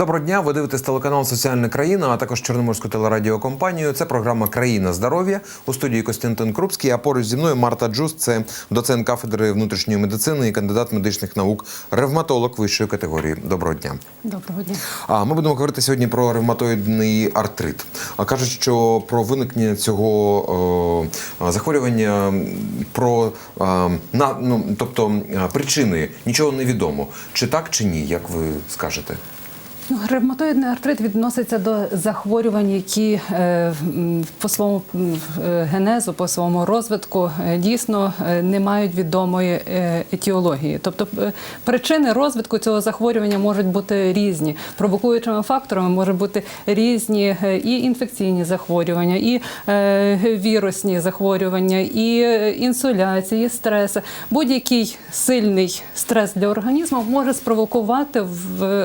Доброго дня. Ви дивитесь телеканал Соціальна країна, а також Чорноморську телерадіокомпанію. Це програма Країна здоров'я у студії Костянтин Крупський. А поруч зі мною Марта Джус, це доцент кафедри внутрішньої медицини і кандидат медичних наук, ревматолог вищої категорії. Доброго дня. Доброго дня. А ми будемо говорити сьогодні про ревматоїдний артрит. А кажуть, що про виникнення цього о, захворювання, про а, на ну тобто причини нічого не відомо. Чи так, чи ні, як ви скажете? Ревматоїдний артрит відноситься до захворювань, які е, по своєму е, генезу, по своєму розвитку е, дійсно не мають відомої етіології. Тобто причини розвитку цього захворювання можуть бути різні. Провокуючими факторами можуть бути різні і інфекційні захворювання, і вірусні захворювання, і інсуляції, і стреси. Будь-який сильний стрес для організму може спровокувати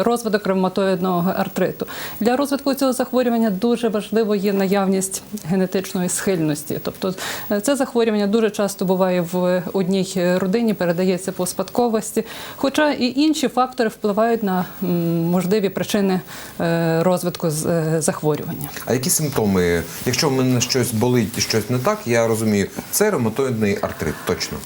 розвиток ревматоїдного артриту. Для розвитку цього захворювання дуже важливо є наявність генетичної схильності. Тобто е, це захворювання дуже часто буває в одній родині, передається по спадковості. Хоча і інші фактори впливають на можливі причини е, розвитку е, захворювання. А які симптоми? Якщо в мене щось болить і щось не так, я розумію, це ревматоїдний артрит, точно.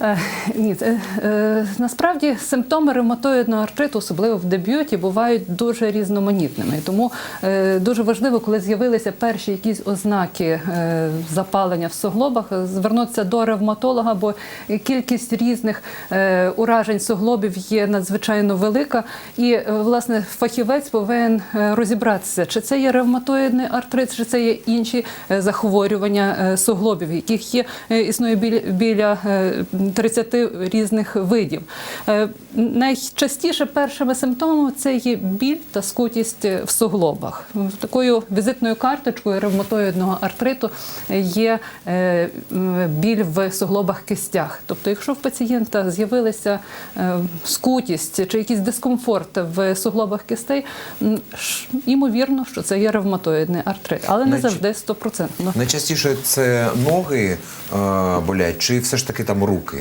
Е, Ні, е, насправді симптоми ревматоїдного артриту, особливо в дебюті, бувають дуже різноманітними. Тому е, дуже важливо, коли з'явилися перші якісь ознаки запалення в суглобах, звернутися до ревматолога, бо кількість різних уражень суглобів є надзвичайно велика. І власне фахівець повинен розібратися, чи це є ревматоїдний артрит, чи це є інші захворювання суглобів, яких є існує біля, біля 30 різних видів. Е, Найчастіше першими симптомами це є біль та скутість в суглобах. Такою візитною карточкою ревматоїдного артриту є е, біль в суглобах кистях. Тобто, якщо в пацієнта з'явилася е, скутість чи якийсь дискомфорт в суглобах кистей, ймовірно, що це є ревматоїдний артрит, але не завжди стопроцентно. Найчастіше це ноги болять, чи все ж таки там руки?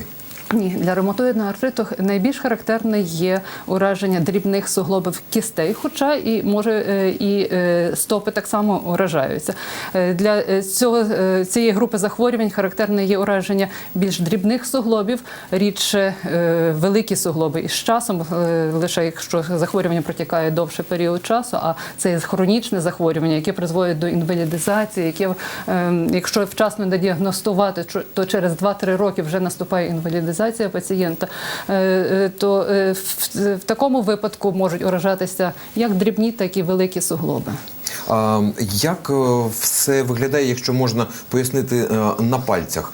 Ні, для ревматоїдного артриту найбільш характерне є ураження дрібних суглобів кістей, хоча і може е, і е, стопи так само уражаються. Е, Для цього цієї групи захворювань характерне є ураження більш дрібних суглобів, рідше великі суглоби. І з часом, лише якщо захворювання протікає довший період часу, а це хронічне захворювання, яке призводить до інвалідизації, яке, е, якщо вчасно не діагностувати, то через 2-3 роки вже наступає інвалідизація пацієнта, е, е, то е, в такому випадку можуть уражатися як дрібні, так і великі суглоби. Як е, все виглядає, якщо можна пояснити е, на пальцях?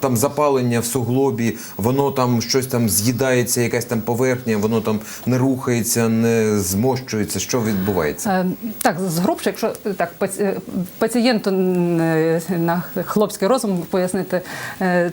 Там запалення в суглобі, воно там щось там з'їдається, якась там поверхня, воно там не рухається, не змощується. Що відбувається? Е, Так, згрубше, якщо е, так паці- пацієнту на хлопський розум пояснити,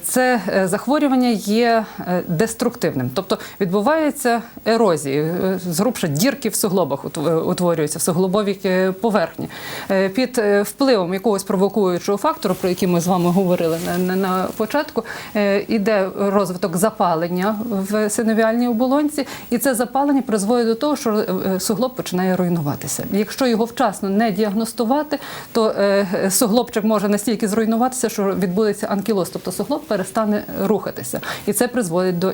це захворювання є деструктивним, тобто відбувається ерозія, е, згрубше дірки в суглобах утв- утворюються в суглобовій поверхні. Е, Під е, впливом якогось провокуючого фактору, про який ми з вами говорили на, початку, е, іде розвиток запалення в синовіальній оболонці, і це запалення призводить до того, що е, суглоб починає руйнуватися. Якщо його вчасно не діагностувати, то е, суглобчик може настільки зруйнуватися, що відбудеться анкілоз, тобто суглоб перестане рухатися, і це призводить до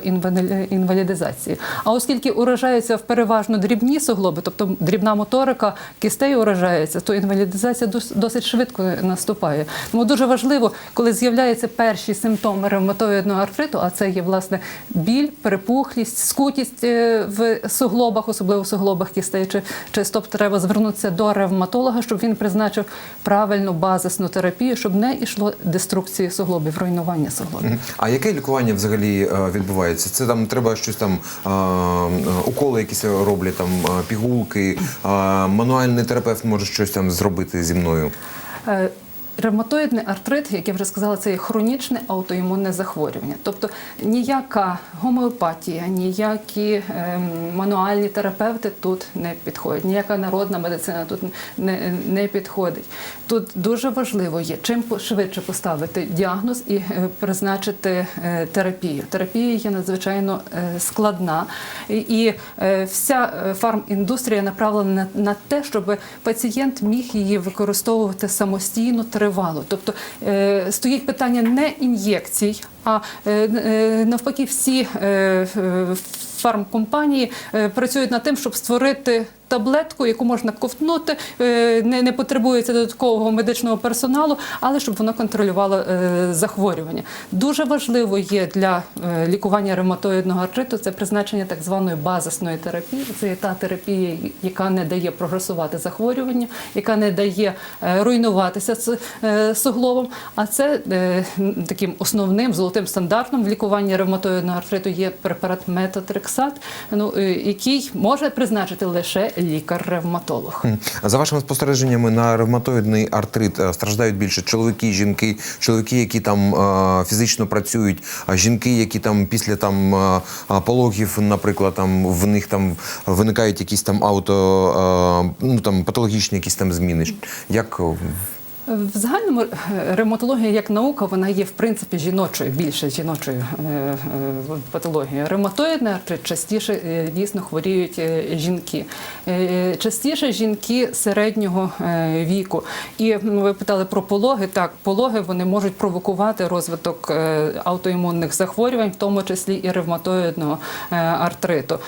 інвалідизації. А оскільки уражаються в переважно дрібні суглоби, тобто дрібна моторика кістей уражається, то інвалідизація досить швидко наступає. Тому дуже важливо, коли з'являються перші симптоми ревматоїдного артриту, а це є власне біль, перепухлість, скутість е, в суглобах, особливо в суглобах кістей чи, чи стоп, треба звернутися до ревматолога, щоб він призначив правильну базисну терапію, щоб не йшло деструкції суглобів, руйнування суглобів. А яке лікування взагалі е, відбувається? Це там треба щось там е, уколи якісь роблять, там пігулки, е, мануальний терапевт може щось там зробити зі мною. Ревматоїдний артрит, як я вже сказала, це є хронічне аутоімунне захворювання. Тобто ніяка гомеопатія, ніякі ем, мануальні терапевти тут не підходять, ніяка народна медицина тут не, не підходить. Тут дуже важливо є чим швидше поставити діагноз і е, призначити е, терапію. Терапія є надзвичайно е, складна, і, вся фарміндустрія направлена на, на те, щоб пацієнт міг її використовувати самостійно тривало. Тобто е, стоїть питання не ін'єкцій, а е, е, навпаки, всі фармкомпанії працюють над тим, щоб створити таблетку, яку можна ковтнути, е, не, не потребується додаткового медичного персоналу, але щоб воно контролювало е, захворювання. Дуже важливо є для е, лікування ревматоїдного артриту це призначення так званої базисної терапії. Це та терапія, яка не дає прогресувати захворювання, яка не дає руйнуватися е, суглобом. А це таким основним золотим стандартом в лікуванні ревматоїдного артриту є препарат метотрексат, ну, який може призначити лише лікар-ревматолог. За вашими спостереженнями на ревматоїдний артрит е, страждають більше чоловіки, жінки, чоловіки, які там е, фізично працюють, а жінки, які там після там е, пологів, наприклад, там в них там виникають якісь там ауто, ну там патологічні якісь там зміни. Як В загальному е, ревматологія як наука вона є в принципі жіночою, більше жіночою е, е, патологією. Ревматоїдний артрит частіше дійсно хворіють жінки. Частіше жінки середнього віку. І ви питали про пологи. Так, пологи вони можуть провокувати розвиток аутоімунних захворювань, в тому числі і ревматоїдного артриту.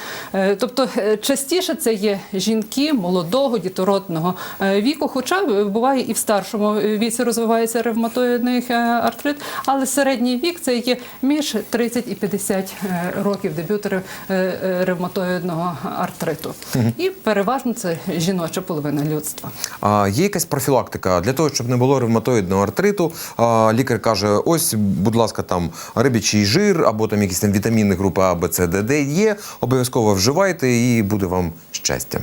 Тобто частіше це є жінки молодого дітородного віку, хоча буває і в старшому віці розвивається ревматоїдний е, артрит, але середній вік це є між 30 і 50 е, років дебют е, ревматоїдного артриту. І переважно це жіноча половина людства. А є якась профілактика для того, щоб не було ревматоїдного артриту. Лікар каже: ось, будь ласка, там рибячий жир або там якісь там вітаміни групи А, Б, С, Д, Д є. Обов'язково вживайте і буде вам щастя.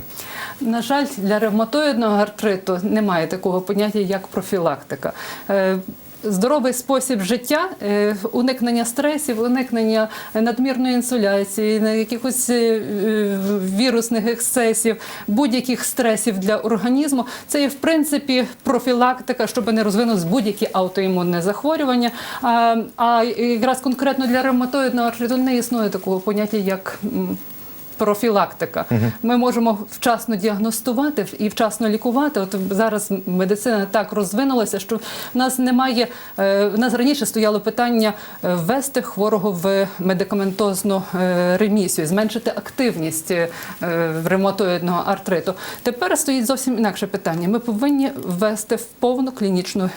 На жаль, для ревматоїдного артриту немає такого поняття, як профілактика. Е, Здоровий спосіб життя, е, уникнення стресів, уникнення надмірної інсуляції, якихось е, вірусних ексцесів, будь-яких стресів для організму. Це є в принципі профілактика, щоб не розвинути будь-які аутоімунне захворювання. А якраз конкретно для ревматоїдного артриту не існує такого поняття, як профілактика. Ми можемо вчасно діагностувати і вчасно лікувати. От зараз медицина так розвинулася, що в нас немає. е, В нас раніше стояло питання е, ввести хворого в медикаментозну е, ремісію, зменшити активність ревматоїдного артриту. Тепер стоїть зовсім інакше питання. Ми повинні ввести в повну клінічну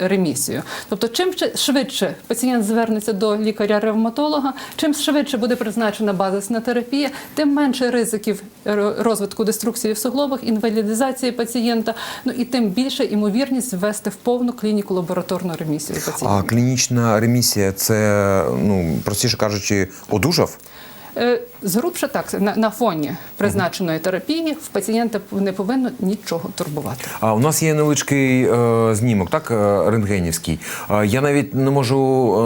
ремісію. Тобто, чим швидше пацієнт звернеться до лікаря-ревматолога, чим швидше буде призначена базисна терапія, тим менше ризиків розвитку деструкції в суглобах, інвалідизації пацієнта, ну і тим більше імовірність ввести в повну клініку лабораторну ремісію пацієнта. А клінічна ремісія це, ну простіше кажучи, одужав. Е, Згрубше так, на, на фоні призначеної терапії в пацієнта не повинно нічого турбувати. А у нас є невеличкий е, знімок, так е, рентгенівський. Е, я навіть не можу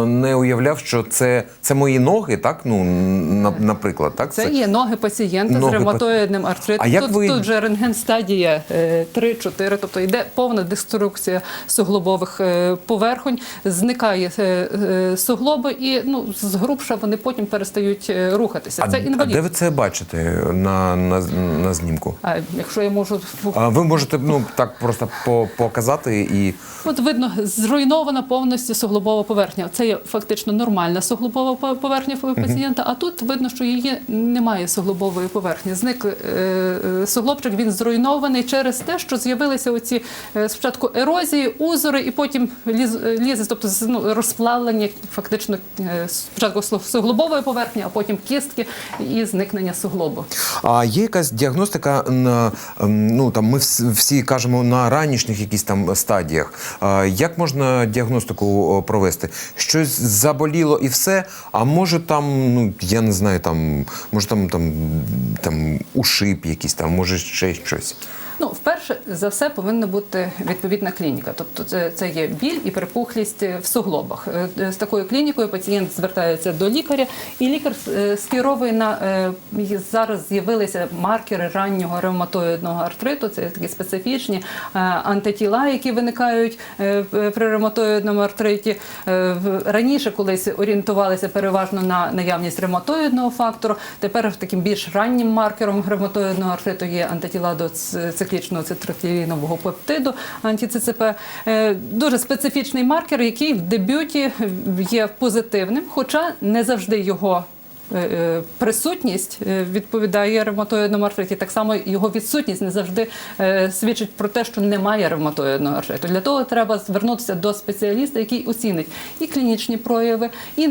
е, не уявляв, що це, це мої ноги, так ну на, наприклад, так Це є ноги пацієнта Ноги з ревматоїдним артритом. А як тут, ви- тут вже рентген стадія 3-4, тобто йде повна деструкція суглобових е, поверхонь, зникає е, е, суглоби і ну, згрубша вони потім перестають е, рухатися. А, Це а де ви це бачите на, на, на знімку? А якщо я можу А ви можете ну так просто по, показати і От видно, зруйнована повністю суглобова поверхня. Це є фактично нормальна суглобова по- поверхня пацієнта, а тут видно, що її немає суглобової поверхні. Зник е, е, суглобчик, він зруйнований через те, що з'явилися оці е, спочатку ерозії, узори, і потім ліз, лізи, тобто ну, розплавлення фактично е, спочатку су- суглобової поверхні, а потім кістки і зникнення суглобу. А є якась діагностика на ем, ну там ми всі кажемо на ранішніх якісь там стадіях. Як можна діагностику провести? Щось заболіло і все. А може там, ну я не знаю, там може там там, там ушиб якийсь там, може ще щось. Ну, вперше за все повинна бути відповідна клініка. Тобто, це, це є біль і припухлість в суглобах. Е, З такою клінікою пацієнт звертається до лікаря, і лікар е, скеровує на е, зараз з'явилися маркери раннього ревматоїдного артриту. Це такі специфічні е, антитіла, які виникають е, при ревматоїдному артриті. Е, Раніше колись орієнтувалися переважно на наявність ревматоїдного фактору. Тепер таким більш раннім маркером ревматоїдного артриту є антитіла до ц- циклічного цитрифілінового пептиду анті-ЦЦП. Е, Дуже специфічний маркер, який в дебюті є позитивним, хоча не завжди його. Е, е, Присутність е, відповідає ревматоїдному артриті. Так само його відсутність не завжди свідчить про те, що немає ревматоїдного артриту. Для того треба звернутися до спеціаліста, який оцінить і клінічні прояви, і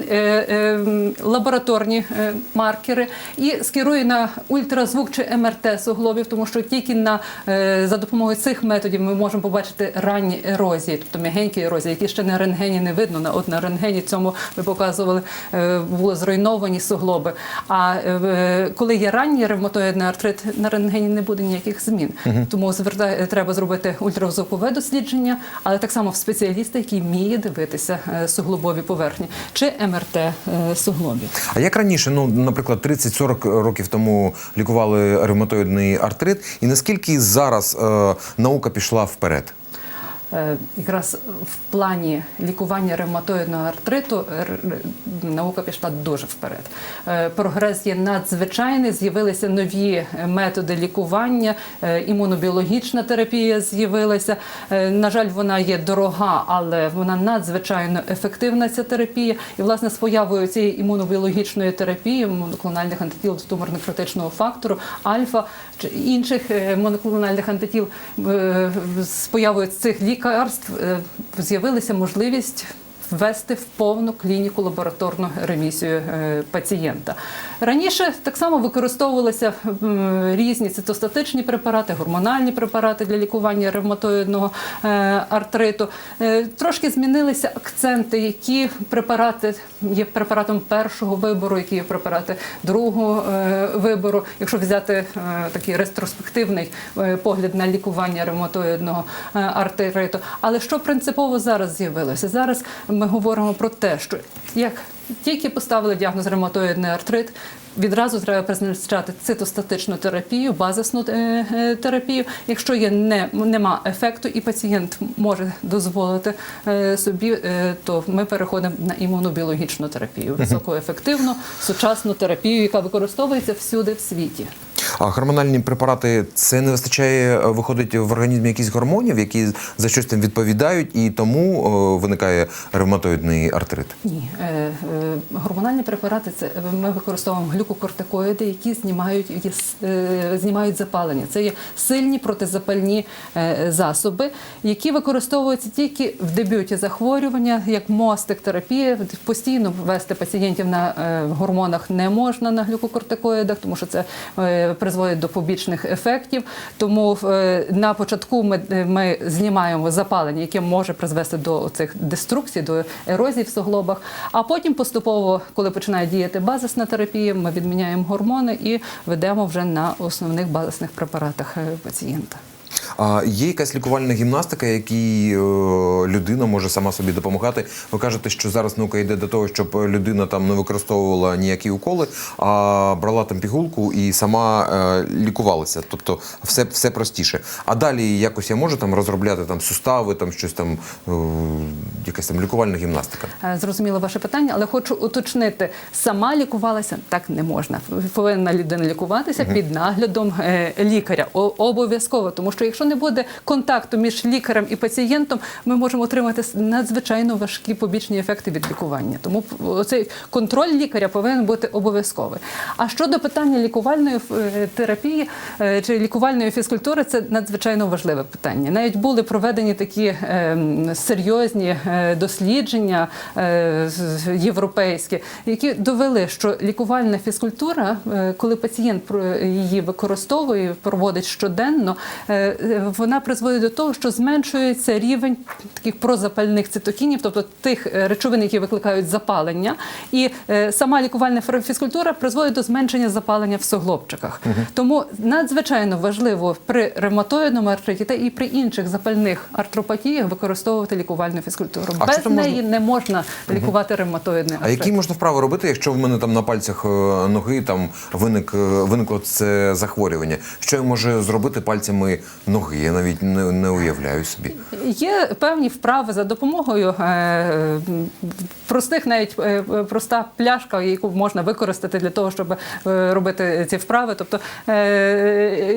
лабораторні маркери, і скерує на ультразвук чи МРТ суглобів, тому що тільки на за допомогою цих методів ми можемо побачити ранні ерозії, тобто м'ягенькі ерозії, які ще на рентгені не видно. На от на рентгені цьому ви показували, були зруйновані суглоби. А е, коли є ранній ревматоїдний артрит, на рентгені не буде ніяких змін. Тому звертає треба зробити ультразвукове дослідження, але так само в спеціаліста, який вміє дивитися е, суглобові поверхні, чи МРТ е, суглобів. А як раніше, ну наприклад, 30-40 років тому лікували ревматоїдний артрит, і наскільки зараз е, наука пішла вперед? Е, Якраз в плані лікування ревматоїдного артриту е, наука пішла дуже вперед. Е, Прогрес є надзвичайний. З'явилися нові методи лікування, імунобіологічна терапія з'явилася. На жаль, вона є дорога, але вона надзвичайно ефективна. Ця терапія. І власне з появою цієї імунобіологічної терапії, моноклональних антитіл до туморно-критичного фактору, альфа чи інших моноклональних антитіл з появою цих лікарств е, з'явилася можливість ввести в повну клініку лабораторну ремісію е, пацієнта. Раніше так само використовувалися різні цитостатичні препарати, гормональні препарати для лікування ревматоїдного е, артриту. Е, Трошки змінилися акценти, які препарати є препаратом першого вибору, які є препарати другого е, вибору. Якщо взяти такий ретроспективний погляд на лікування ревматоїдного артриту. Але що принципово зараз з'явилося? Зараз ми говоримо про те, що як тільки поставили діагноз ревматоїдний артрит, відразу треба призначати цитостатичну терапію, базисну е, е, терапію. Якщо є не нема ефекту, і пацієнт може дозволити е, собі, то ми переходимо на імунобіологічну терапію, високоефективну сучасну терапію, яка використовується всюди в світі. А гормональні препарати це не вистачає, е, виходить в організмі якісь гормонів, які за щось там відповідають, і тому е, виникає ревматоїдний артрит. Ні, е, е, гормональні препарати це ми використовуємо глюкокортикоїди, які знімають є е, знімають запалення. Це є сильні протизапальні е, засоби, які використовуються тільки в дебюті захворювання, як мостик терапії. Постійно ввести пацієнтів на е, гормонах не можна на глюкокортикоїдах, тому що це е, призводить до побічних ефектів. Тому е, на початку ми, ми знімаємо запалення, яке може призвести до цих деструкцій, до ерозії в суглобах. А потім поступово, коли починає діяти базисна терапія, ми відміняємо гормони і ведемо вже на основних базисних препаратах е, пацієнта. А є якась лікувальна гімнастика, якій е, людина може сама собі допомагати. Ви кажете, що зараз наука йде до того, щоб людина там не використовувала ніякі уколи, а брала там пігулку і сама е, лікувалася. Тобто все, все простіше. А далі якось я можу там розробляти там сустави, там щось там, е, якась там лікувальна гімнастика. Зрозуміло ваше питання, але хочу уточнити: сама лікувалася так не можна. Повинна людина лікуватися під наглядом лікаря. О- Обов'язково, тому що якщо не буде контакту між лікарем і пацієнтом, ми можемо отримати надзвичайно важкі побічні ефекти від лікування. Тому цей контроль лікаря повинен бути обов'язковий. А щодо питання лікувальної е, терапії е, чи лікувальної фізкультури, це надзвичайно важливе питання. Навіть були проведені такі е, серйозні е, дослідження європейські, які довели, що лікувальна фізкультура, коли пацієнт її використовує, проводить щоденно, вона призводить до того, що зменшується рівень таких прозапальних цитокінів, тобто тих е, речовин, які викликають запалення, і е, сама лікувальна фізкультура призводить до зменшення запалення в суглобчиках. Тому надзвичайно важливо при ревматоїдному артриті та і при інших запальних артропатіях використовувати лікувальну фізкультуру. А Без там можна- неї не можна лікувати ревматоїдний А які можна вправи робити, якщо в мене там на пальцях е, ноги там виник е, виникло це захворювання? Що я можу зробити пальцями ноги? Я навіть не, не уявляю собі. Є певні вправи за допомогою е, простих, навіть е, проста пляшка, яку можна використати для того, щоб е, робити ці вправи. Тобто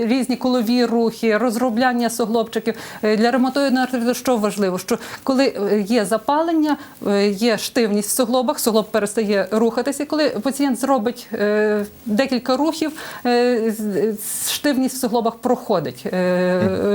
різні колові рухи, розробляння суглобчиків. Для ревматоїдного артриту що важливо? Що коли є запалення, є штивність в суглобах, суглоб перестає рухатися. Коли пацієнт зробить декілька рухів, штивність в суглобах проходить.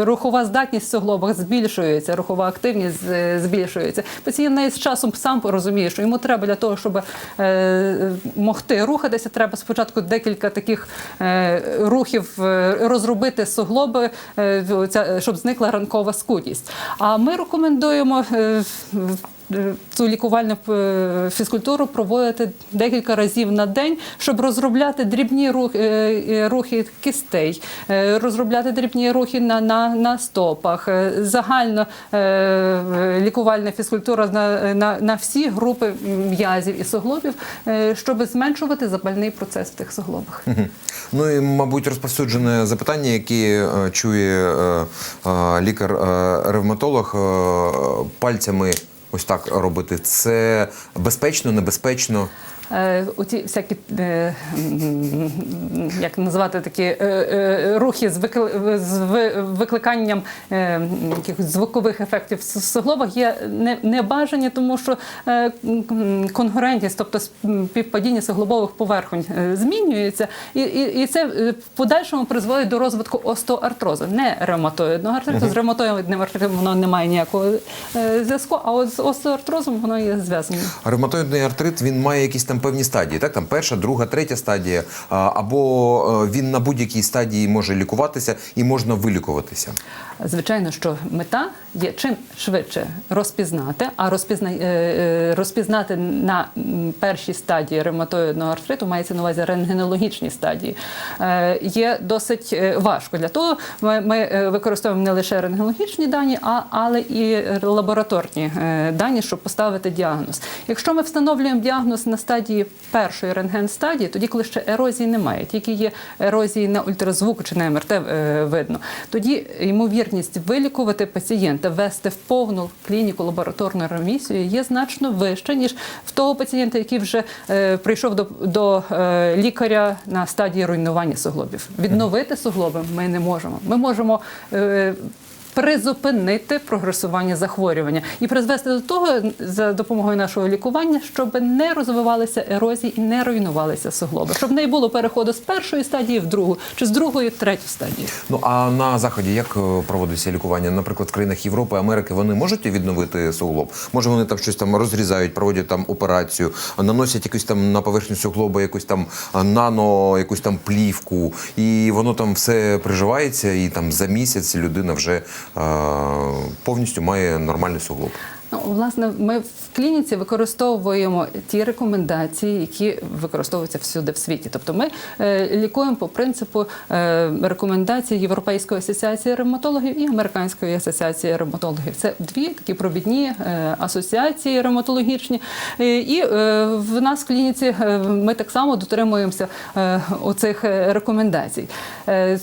Рухова здатність суглобах збільшується, рухова активність збільшується. Пацієнт навіть з часом сам розуміє, що йому треба для того, щоб е, могти рухатися, треба спочатку декілька таких е, рухів е, розробити суглоби, е, щоб зникла ранкова скутість. А ми рекомендуємо. Е, Цю лікувальну е, фізкультуру проводити декілька разів на день, щоб розробляти дрібні рухи, е, рухи кистей, е, розробляти дрібні рухи на, на, на стопах. Загально лікувальна фізкультура на, на, на всі групи м'язів і суглобів, щоб зменшувати запальний процес в тих суглобах. Ну і, мабуть, розповсюджене запитання, яке чує лікар-ревматолог пальцями ось так робити. Це безпечно, небезпечно. Е, Оці всякі, е, як назвати такі е, рухи з, викли- з викликанням якихось звукових ефектів в суглобах є небажані, тому що м, конгруентність, тобто співпадіння суглобових поверхонь змінюється, і, і, і це в подальшому призводить до розвитку остеоартрозу, не ревматоїдного артриту. З ревматоїдним артритом воно не має ніякого зв'язку, а от з остеоартрозом воно є зв'язано. Ревматоїдний артрит він має якісь там певні стадії, так там перша, друга, третя стадія, або е, він на будь-якій стадії може лікуватися і можна вилікуватися. Звичайно, що мета є чим швидше розпізнати, а розпізна, е, е, розпізнати на першій стадії ревматоїдного артриту мається на увазі рентгенологічні стадії. е, Є досить важко. Для того ми, ми використовуємо не лише рентгенологічні дані, а але і лабораторні дані, щоб поставити діагноз. Якщо ми встановлюємо діагноз на стадії першої рентген-стадії, тоді, коли ще ерозії немає, тільки є ерозії на ультразвуку чи на МРТ видно, тоді ймовірність вилікувати пацієнта, ввести в повну клініку лабораторну ремісію є значно вища, ніж в того пацієнта, який вже е, прийшов до, до е, лікаря на стадії руйнування суглобів. Відновити суглоби ми не можемо. Ми можемо. Е, Призупинити прогресування захворювання і призвести до того за допомогою нашого лікування, щоб не розвивалися ерозії і не руйнувалися суглоби, щоб не було переходу з першої стадії в другу чи з другої в третю стадію. Ну а на заході як е, проводиться лікування? Наприклад, в країнах Європи, Америки вони можуть відновити суглоб? Може, вони там щось там розрізають, проводять там операцію, наносять якусь там на поверхню суглоба, якусь там нано, якусь там плівку, і воно там все приживається, і там за місяць людина вже повністю має нормальний суглоб. Ну, власне, ми в клініці використовуємо ті рекомендації, які використовуються всюди в світі. Тобто ми е, лікуємо по принципу е, рекомендацій Європейської асоціації ревматологів і Американської асоціації ревматологів. Це дві такі провідні е, асоціації ревматологічні. Е, і е, в нас в клініці е, ми так само дотримуємося е, оцих е, рекомендацій. Е,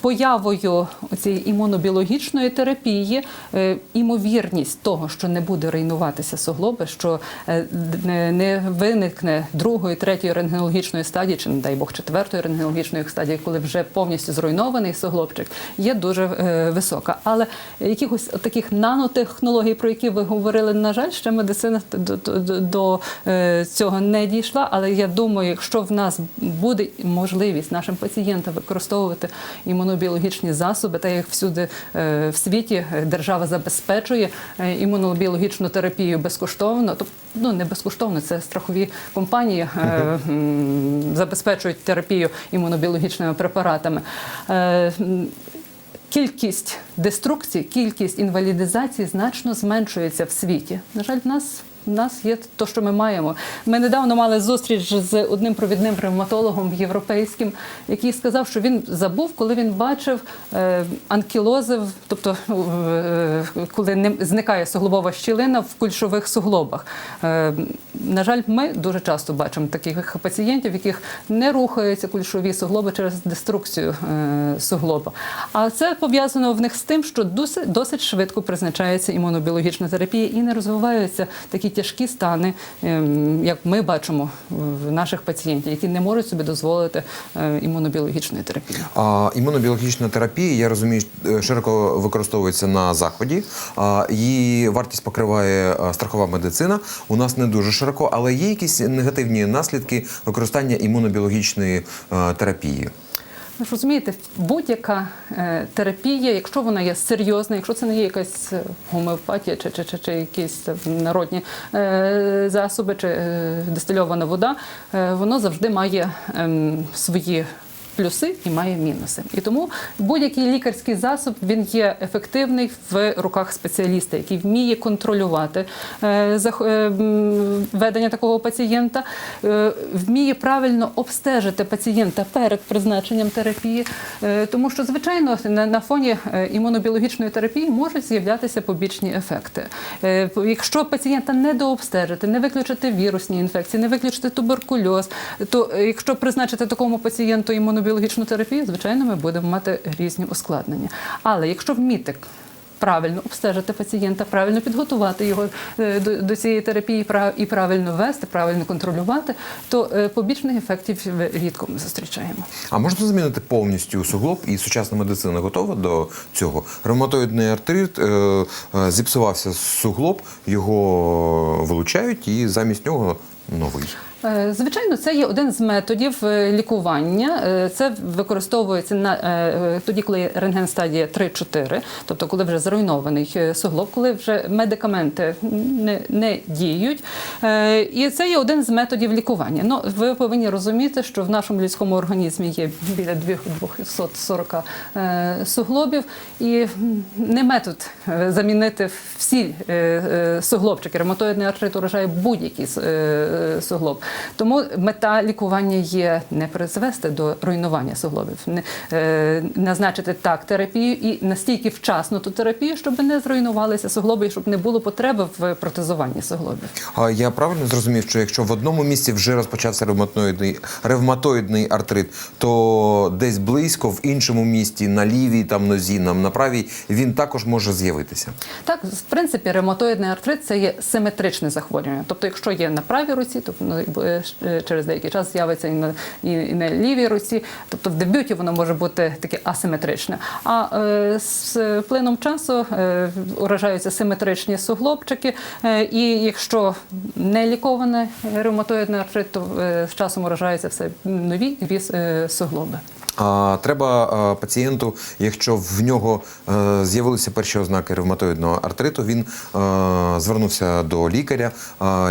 появою цієї імунобіологічної терапії е, імовірність того, що не буде руйнуватися суглоби, що е, не- не виникне другої, третьої рентгенологічної стадії, чи не дай Бог четвертої рентгенологічної стадії, коли вже повністю зруйнований суглобчик, є дуже е, висока. Але якихось таких нанотехнологій, про які ви говорили, на жаль, ще медицина до, до, до, цього не дійшла. Але я думаю, якщо в нас буде можливість нашим пацієнтам використовувати імунобіологічні засоби, та як всюди е, в світі е, держава забезпечує е, імунобіологічну терапію безкоштовно, тобто ну не безкоштовно, це страхові компанії забезпечують терапію імунобіологічними препаратами. Кількість деструкцій, кількість інвалідизацій значно зменшується в світі. На жаль, в нас. Нас є те, що ми маємо. Ми недавно мали зустріч з одним провідним ревматологом європейським, який сказав, що він забув, коли він бачив е, анкілози, тобто е, коли зникає суглобова щілина в кульшових суглобах. На жаль, ми дуже часто бачимо таких пацієнтів, яких не рухаються кульшові суглоби через деструкцію е, суглоба. А це пов'язано в них з тим, що досить, досить швидко призначається імунобіологічна терапія і не розвиваються такі тяжкі стани, ем, як ми бачимо в наших пацієнтів, які не можуть собі дозволити е, імунобіологічної терапії. А, імунобіологічна терапія, я розумію, е, широко використовується на заході. Її вартість покриває страхова медицина. У нас не дуже широко, але є якісь негативні наслідки використання імунобіологічної е, терапії. Ви ж розумієте, будь-яка е, терапія, якщо вона є серйозна, якщо це не є якась е, гомеопатія чи, чи, чи, чи якісь народні засоби, чи дистильована вода, воно завжди має ем, свої. Плюси і має мінуси, і тому будь-який лікарський засіб він є ефективний в руках спеціаліста, який вміє контролювати е, е, ведення такого пацієнта, е, вміє правильно обстежити пацієнта перед призначенням терапії, тому що звичайно на, фоні імунобіологічної терапії можуть з'являтися побічні ефекти. Якщо пацієнта не дообстежити, не виключити вірусні інфекції, не виключити туберкульоз, то якщо призначити такому пацієнту імунобіологічну терапію, звичайно, ми будемо мати різні ускладнення. Але якщо вміти правильно обстежити пацієнта, правильно підготувати його е, до, цієї терапії і правильно вести, правильно контролювати, то е, побічних ефектів рідко ми зустрічаємо. А можна замінити повністю суглоб і сучасна медицина готова до цього? Ревматоїдний артрит е, зіпсувався суглоб, його вилучають і замість нього новий. Е, Звичайно, це є один з методів е, лікування. Е, Це використовується на тоді, коли рентген стадія 3-4, тобто коли вже зруйнований суглоб, коли вже медикаменти не, не діють. І це є один з методів лікування. Ну, ви повинні розуміти, що в нашому людському організмі є біля 240 е, суглобів, і не метод замінити всі суглобчики. Ревматоїдний артрит уражає будь-який суглоб. Тому мета лікування є не призвести до руйнування суглобів, не е, назначити так терапію і настільки вчасно ту терапію, щоб не зруйнувалися суглоби і щоб не було потреби в протезуванні суглобів. А я правильно зрозумів, що якщо в одному місці вже розпочався ревматоїдний, ревматоїдний артрит, то десь близько в іншому місті, на лівій там нозі, нам на правій, він також може з'явитися. Так, в принципі, ревматоїдний артрит це є симетричне захворювання. Тобто, якщо є на правій руці, то воно через деякий час з'явиться і на, і, і на лівій руці. Тобто в дебюті воно може бути таке асиметричне. А е, з плином часу е, уражаються симетричні суглобчики. Е, і якщо не ліковане ревматоїдний артрит, то е, з часом уражаються все нові віз е, суглоби. Треба пацієнту, якщо в нього е, з'явилися перші ознаки ревматоїдного артриту, він е, звернувся до лікаря,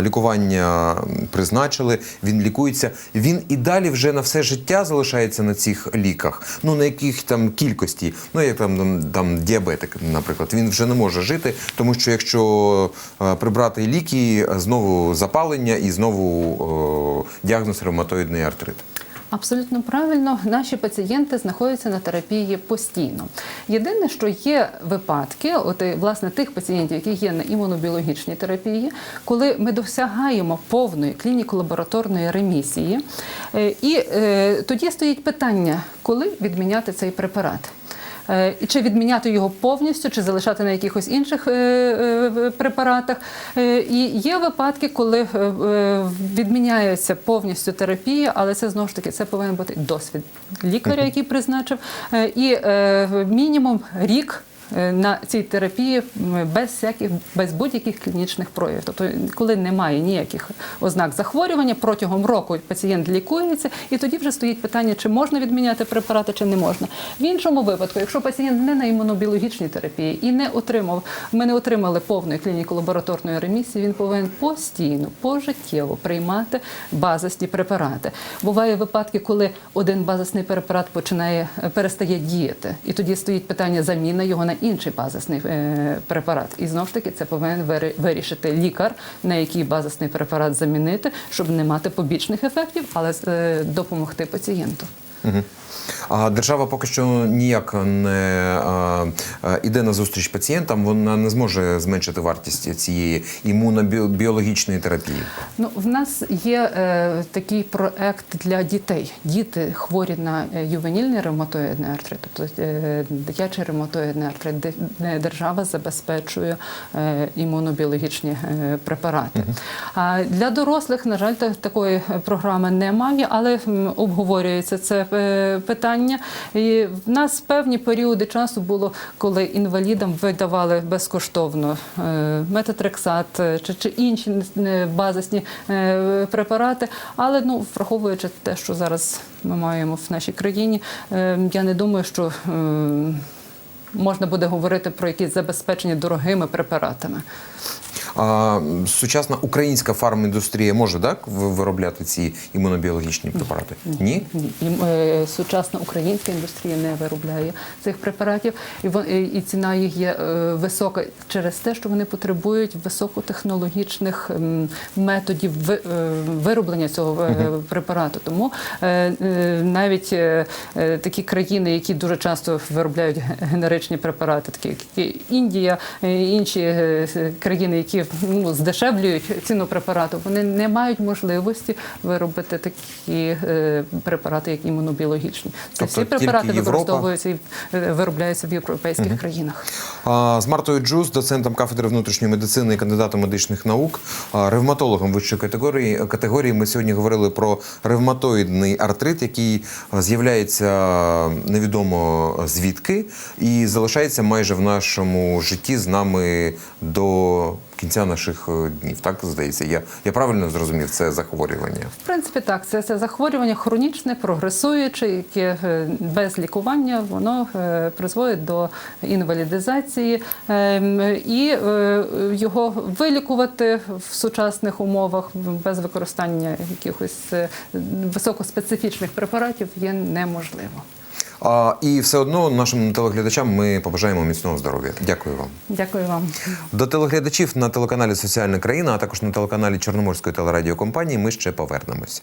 лікування призначили, він лікується. Він і далі вже на все життя залишається на цих ліках. Ну на яких там кількості, ну як там, там, діабетик, наприклад, він вже не може жити, тому що якщо е, прибрати ліки, знову запалення і знову діагноз ревматоїдний артрит. Абсолютно правильно, наші пацієнти знаходяться на терапії постійно. Єдине, що є випадки, от власне тих пацієнтів, які є на імунобіологічній терапії, коли ми досягаємо повної клініко-лабораторної ремісії, е, і е, тоді стоїть питання, коли відміняти цей препарат. Е, і Чи відміняти його повністю, чи залишати на якихось інших е, е, препаратах. І є випадки, коли відміняється повністю терапія, але це знову ж таки це повинен бути досвід лікаря, який призначив, і мінімум рік. Е, на цій терапії без всяких без будь-яких клінічних проявів. Тобто, коли немає ніяких ознак захворювання, протягом року пацієнт лікується, і тоді вже стоїть питання, чи можна відміняти препарати, чи не можна. В іншому випадку, якщо пацієнт не на імунобіологічній терапії і не отримав, ми не отримали повної клініко-лабораторної ремісії, він повинен постійно, пожиттєво приймати базисні препарати. Буває випадки, коли один базисний препарат починає е, перестає діяти, і тоді стоїть питання заміни його на інший базисний е, препарат. І знов ж таки це повинен вирішити лікар, на який базисний препарат замінити, щоб не мати побічних ефектів, але е, допомогти пацієнту. Угу. А держава поки що ніяк не а, іде на зустріч пацієнтам. Вона не зможе зменшити вартість цієї імунобіологічної терапії. Ну, в нас є е, такий проект для дітей. Діти хворі на е, ювенільний ревматоїдний артрит, тобто е, дитячий ревматоїдний артрит, де де держава забезпечує е, імунобіологічні е, препарати. А для дорослих, на жаль, такої програми немає, але обговорюється це е, питання. І в нас певні періоди часу було, коли інвалідам видавали безкоштовно е, метатрексат е, чи, чи інші е, базисні препарати. Але ну, враховуючи те, що зараз ми маємо в нашій країні, я не думаю, що можна буде говорити про якісь забезпечення дорогими препаратами. А сучасна українська фарміндустрія може так виробляти ці імунобіологічні препарати? Ні? Е, сучасна українська індустрія не виробляє цих препаратів, і ціна їх є е, висока через те, що вони потребують високотехнологічних ем, методів е, вироблення цього препарату. Тому навіть такі країни, які дуже часто виробляють генеричні препарати, такі як Індія, інші країни, які ну, здешевлюють ціну препарату, вони не мають можливості виробити такі е, препарати, як імунобіологічні. Це Тобто всі препарати використовуються і е, виробляються в європейських країнах. А, З Мартою Джус, доцентом кафедри внутрішньої медицини і кандидатом медичних наук, а, ревматологом вищої категорії. Категорії ми сьогодні говорили про ревматоїдний артрит, який з'являється невідомо звідки і залишається майже в нашому житті з нами до кінця наших е, днів. Так здається, я, я правильно зрозумів це захворювання. В принципі, так, це, це захворювання хронічне, прогресуюче, яке е, без лікування воно е, призводить до інвалідизації. Ем, І його вилікувати в сучасних умовах без використання якихось високоспецифічних препаратів є неможливо. А, і все одно нашим телеглядачам ми побажаємо міцного здоров'я. Дякую вам. Дякую вам. До телеглядачів на телеканалі Соціальна країна, а також на телеканалі Чорноморської телерадіокомпанії ми ще повернемось.